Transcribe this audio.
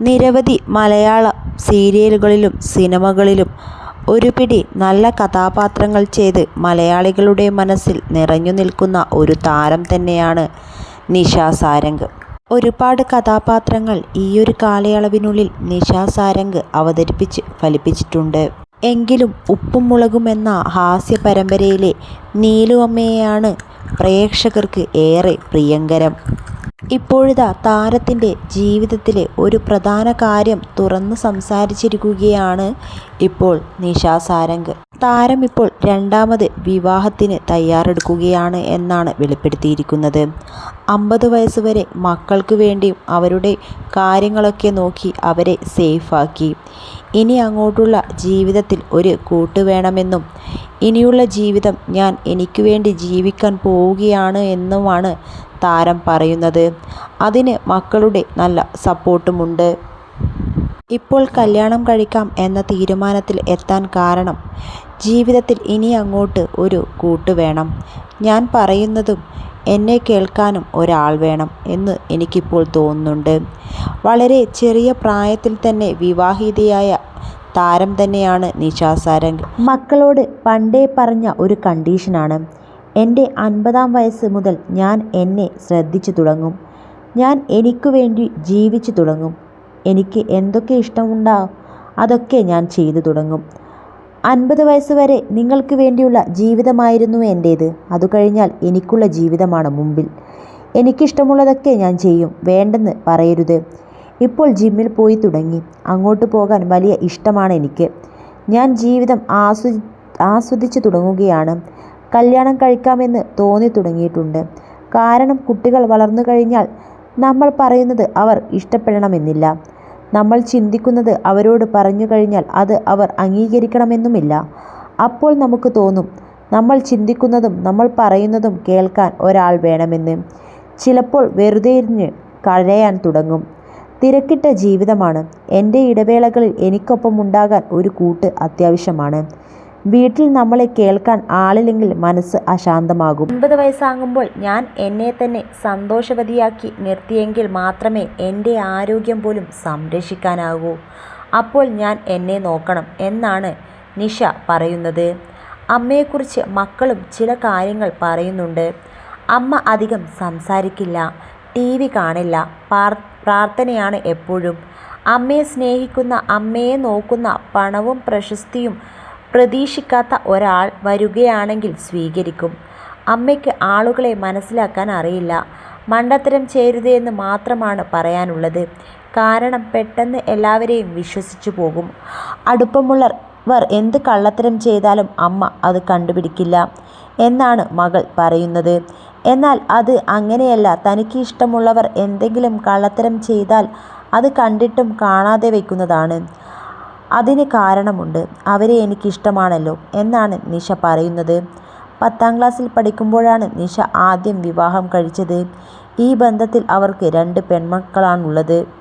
നിരവധി മലയാള സീരിയലുകളിലും സിനിമകളിലും ഒരുപിടി നല്ല കഥാപാത്രങ്ങൾ ചെയ്ത് മലയാളികളുടെ മനസ്സിൽ നിറഞ്ഞു നിൽക്കുന്ന ഒരു താരം തന്നെയാണ് നിഷ സാരംഗ്. ഒരുപാട് കഥാപാത്രങ്ങൾ ഈയൊരു കാലയളവിനുള്ളിൽ നിഷ സാരംഗ് അവതരിപ്പിച്ച് ഫലിപ്പിച്ചിട്ടുണ്ട്. എങ്കിലും ഉപ്പും മുളകും എന്ന ഹാസ്യ പരമ്പരയിലെ നീലു അമ്മയെയാണ് പ്രേക്ഷകർക്ക് ഏറെ പ്രിയങ്കരം. ഇപ്പോഴിതാ താരത്തിന്റെ ജീവിതത്തിലെ ഒരു പ്രധാന കാര്യം തുറന്ന് സംസാരിച്ചിരിക്കുകയാണ് ഇപ്പോൾ നിഷ സാരംഗ്. താരം ഇപ്പോൾ രണ്ടാമത് വിവാഹത്തിന് തയ്യാറെടുക്കുകയാണ് എന്നാണ് വെളിപ്പെടുത്തിയിരിക്കുന്നത്. അമ്പത് വയസ്സ് വരെ മക്കൾക്ക് വേണ്ടിയും അവരുടെ കാര്യങ്ങളൊക്കെ നോക്കി അവരെ സേഫാക്കി. ഇനി അങ്ങോട്ടുള്ള ജീവിതത്തിൽ ഒരു കൂട്ട് വേണമെന്നും ഇനിയുള്ള ജീവിതം ഞാൻ എനിക്ക് വേണ്ടി ജീവിക്കാൻ പോവുകയാണ് എന്നുമാണ് താരം പറയുന്നത്. അതിന് മക്കളുടെ നല്ല സപ്പോർട്ടുമുണ്ട്. ഇപ്പോൾ കല്യാണം കഴിക്കാം എന്ന തീരുമാനത്തിൽ എത്താൻ കാരണം ജീവിതത്തിൽ ഇനി അങ്ങോട്ട് ഒരു കൂട്ട് വേണം. ഞാൻ പറയുന്നതും എന്നെ കേൾക്കാനും ഒരാൾ വേണം എന്ന് എനിക്കിപ്പോൾ തോന്നുന്നുണ്ട്. വളരെ ചെറിയ പ്രായത്തിൽ തന്നെ വിവാഹിതയായ താരം തന്നെയാണ് നിഷ സാരംഗ്. മക്കളോട് പണ്ടേ പറഞ്ഞ ഒരു കണ്ടീഷനാണ്. എന്റെ അൻപതാം വയസ്സ് മുതൽ ഞാൻ എന്നെ ശ്രദ്ധിച്ചു തുടങ്ങും. ഞാൻ എനിക്ക് വേണ്ടി ജീവിച്ചു തുടങ്ങും. എനിക്ക് എന്തൊക്കെ ഇഷ്ടമുണ്ടോ അതൊക്കെ ഞാൻ ചെയ്തു തുടങ്ങും. അൻപത് വയസ്സ് വരെ നിങ്ങൾക്ക് വേണ്ടിയുള്ള ജീവിതമായിരുന്നു എന്റേത് അതു കഴിഞ്ഞാൽ എനിക്കുള്ള ജീവിതമാണ് മുമ്പിൽ. എനിക്കിഷ്ടമുള്ളതൊക്കെ ഞാൻ ചെയ്യും. വേണ്ടെന്ന് പറയരുത്. ഇപ്പോൾ ജിമ്മിൽ പോയി തുടങ്ങി. അങ്ങോട്ട് പോകാൻ വലിയ ഇഷ്ടമാണ് എനിക്ക്. ഞാൻ ജീവിതം ആസ്വ ആസ്വദിച്ചു തുടങ്ങുകയാണ്. കല്യാണം കഴിക്കാമെന്ന് തോന്നി തുടങ്ങിയിട്ടുണ്ട് കാരണം കുട്ടികൾ വളർന്നു കഴിഞ്ഞാൽ നമ്മൾ പറയുന്നത് അവർ ഇഷ്ടപ്പെടണമെന്നില്ല. നമ്മൾ ചിന്തിക്കുന്നത് അവരോട് പറഞ്ഞു കഴിഞ്ഞാൽ അത് അവർ അംഗീകരിക്കണമെന്നുമില്ല. അപ്പോൾ നമുക്ക് തോന്നും നമ്മൾ ചിന്തിക്കുന്നതും നമ്മൾ പറയുന്നതും കേൾക്കാൻ ഒരാൾ വേണമെന്ന്. ചിലപ്പോൾ വെറുതെയിരുന്ന് കഴയാൻ തുടങ്ങും. തിരക്കിട്ട ജീവിതമാണ്. എന്റെ ഇടവേളകളിൽ എനിക്കൊപ്പമുണ്ടാകാൻ ഒരു കൂട്ട് അത്യാവശ്യമാണ്. വീട്ടിൽ നമ്മളെ കേൾക്കാൻ ആളില്ലെങ്കിൽ മനസ്സ് അശാന്തമാകും. അൻപത് വയസ്സാകുമ്പോൾ ഞാൻ എന്നെ തന്നെ സന്തോഷവതിയാക്കി നിർത്തിയെങ്കിൽ മാത്രമേ എന്റെ ആരോഗ്യം പോലും സംരക്ഷിക്കാനാകൂ. അപ്പോൾ ഞാൻ എന്നെ നോക്കണം എന്നാണ് നിഷ പറയുന്നത്. അമ്മയെക്കുറിച്ച് മക്കളും ചില കാര്യങ്ങൾ പറയുന്നുണ്ട്. അമ്മ അധികം സംസാരിക്കില്ല. ടി വി കാണില്ല. പ്രാർത്ഥനയാണ് എപ്പോഴും. അമ്മയെ സ്നേഹിക്കുന്ന അമ്മയെ നോക്കുന്ന പണവും പ്രശസ്തിയും പ്രതീക്ഷിക്കാത്ത ഒരാൾ വരികയാണെങ്കിൽ സ്വീകരിക്കും. അമ്മയ്ക്ക് ആളുകളെ മനസ്സിലാക്കാൻ അറിയില്ല. മണ്ടത്തരം ചെയ്യരുത് എന്ന് മാത്രമാണ് പറയാനുള്ളത്. കാരണം പെട്ടെന്ന് എല്ലാവരെയും വിശ്വസിച്ചു പോകും. അടുപ്പമുള്ളവർ എന്ത് കള്ളത്തരം ചെയ്താലും അമ്മ അത് കണ്ടുപിടിക്കില്ല എന്നാണ് മകൾ പറയുന്നത്. എന്നാൽ അത് അങ്ങനെയല്ല. തനിക്ക് ഇഷ്ടമുള്ളവർ എന്തെങ്കിലും കള്ളത്തരം ചെയ്താൽ അത് കണ്ടിട്ടും കാണാതെ വയ്ക്കുന്നതാണ്. അതിന് കാരണമുണ്ട്. അവരെ എനിക്കിഷ്ടമാണല്ലോ എന്നാണ് നിഷ പറയുന്നത്. പത്താം ക്ലാസ്സിൽ പഠിക്കുമ്പോഴാണ് നിഷ ആദ്യം വിവാഹം കഴിച്ചത്. ഈ ബന്ധത്തിൽ അവർക്ക് രണ്ട് പെൺമക്കളാണുള്ളത്.